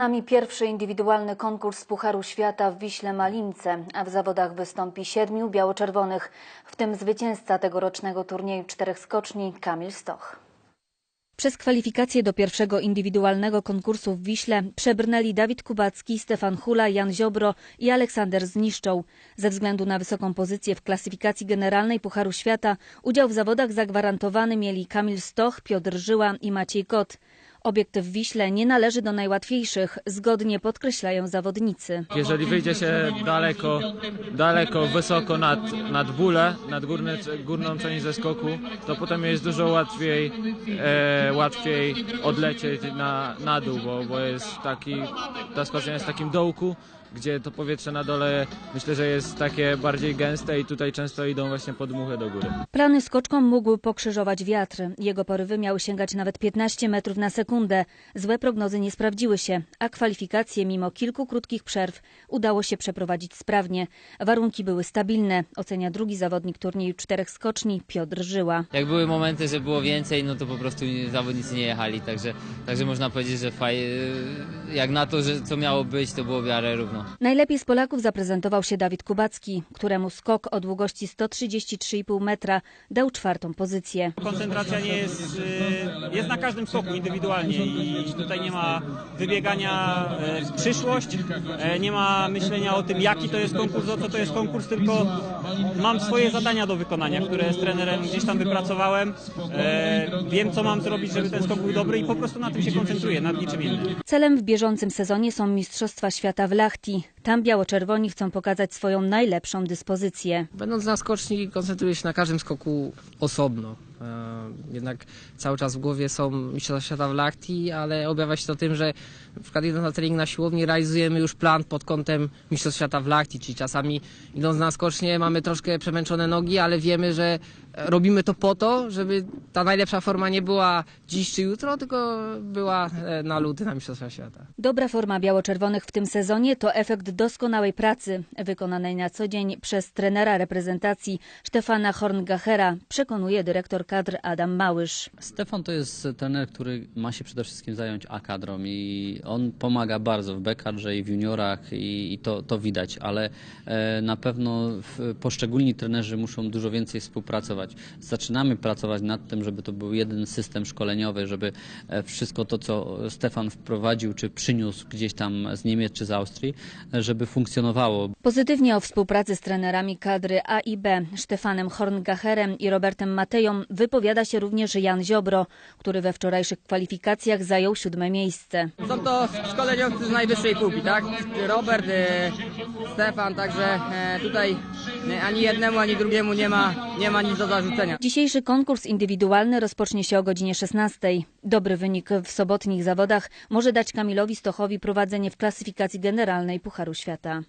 nami pierwszy indywidualny konkurs Pucharu Świata w Wiśle Malince, a w zawodach wystąpi siedmiu biało-czerwonych, w tym zwycięzca tegorocznego turnieju czterech skoczni Kamil Stoch. Przez kwalifikacje do pierwszego indywidualnego konkursu w Wiśle przebrnęli Dawid Kubacki, Stefan Hula, Jan Ziobro i Aleksander Zniszczą. Ze względu na wysoką pozycję w klasyfikacji generalnej Pucharu Świata udział w zawodach zagwarantowany mieli Kamil Stoch, Piotr Żyła i Maciej Kot. Obiekt w Wiśle nie należy do najłatwiejszych, zgodnie podkreślają zawodnicy. Jeżeli wyjdzie się daleko, daleko, wysoko nad, nad bólę, nad górny, górną część zeskoku, to potem jest dużo łatwiej, e, łatwiej odlecieć na, na dół, bo, bo jest taki, ta skocznia jest w takim dołku, gdzie to powietrze na dole myślę, że jest takie bardziej gęste i tutaj często idą właśnie podmuchy do góry. Plany skoczkom mógł pokrzyżować wiatr. Jego porywy miały sięgać nawet 15 metrów na sekundę. Złe prognozy nie sprawdziły się, a kwalifikacje mimo kilku krótkich przerw udało się przeprowadzić sprawnie. Warunki były stabilne, ocenia drugi zawodnik turnieju czterech skoczni Piotr Żyła. Jak były momenty, że było więcej, no to po prostu zawodnicy nie jechali, także, także można powiedzieć, że faj, jak na to, że co miało być, to było w miarę Najlepiej z Polaków zaprezentował się Dawid Kubacki, któremu skok o długości 133,5 metra dał czwartą pozycję. Koncentracja nie jest, y, jest na każdym skoku indywidualnie i tutaj nie ma wybiegania e, w przyszłość, e, nie ma myślenia o tym, jaki to jest konkurs, o co to jest konkurs, tylko mam swoje zadania do wykonania, które z trenerem gdzieś tam wypracowałem. Wiem, co mam zrobić, żeby ten skok był dobry i po prostu na tym się koncentruję, nad niczym innym. Celem w bieżącym sezonie są Mistrzostwa Świata w Lahti. así. Tam biało-czerwoni chcą pokazać swoją najlepszą dyspozycję. Będąc na skoczni koncentruję się na każdym skoku osobno. E, Jednak cały czas w głowie są Mistrzostwa Świata w Lahti, ale objawia się to tym, że na przykład idąc na trening na siłowni realizujemy już plan pod kątem Mistrzostw Świata w Lahti, czyli czasami idąc na skocznie mamy troszkę przemęczone nogi, ale wiemy, że robimy to po to, żeby ta najlepsza forma nie była dziś czy jutro, tylko była e, na luty na Mistrzostwa Świata. Dobra forma biało-czerwonych w tym sezonie to efekt doskonałej pracy wykonanej na co dzień przez trenera reprezentacji Stefana Horngachera, przekonuje dyrektor kadr Adam Małysz. Stefan to jest trener, który ma się przede wszystkim zająć A-kadrą i on pomaga bardzo w B-kadrze i w juniorach i, i to, to widać, ale e, na pewno w, poszczególni trenerzy muszą dużo więcej współpracować. Zaczynamy pracować nad tym, żeby to był jeden system szkoleniowy, żeby e, wszystko to, co Stefan wprowadził czy przyniósł gdzieś tam z Niemiec czy z Austrii, żeby funkcjonowało. Pozytywnie o współpracy z trenerami kadry A i B, Stefanem Horngacherem i Robertem Mateją wypowiada się również Jan Ziobro, który we wczorajszych kwalifikacjach zajął siódme miejsce. Są to szkoleniowcy z najwyższej półki, tak? Robert, e, Stefan, także e, tutaj ani jednemu, ani drugiemu nie ma, nie ma nic do zarzucenia. Dzisiejszy konkurs indywidualny rozpocznie się o godzinie 16. Dobry wynik w sobotnich zawodach może dać Kamilowi Stochowi prowadzenie w klasyfikacji generalnej Pucharu Świata.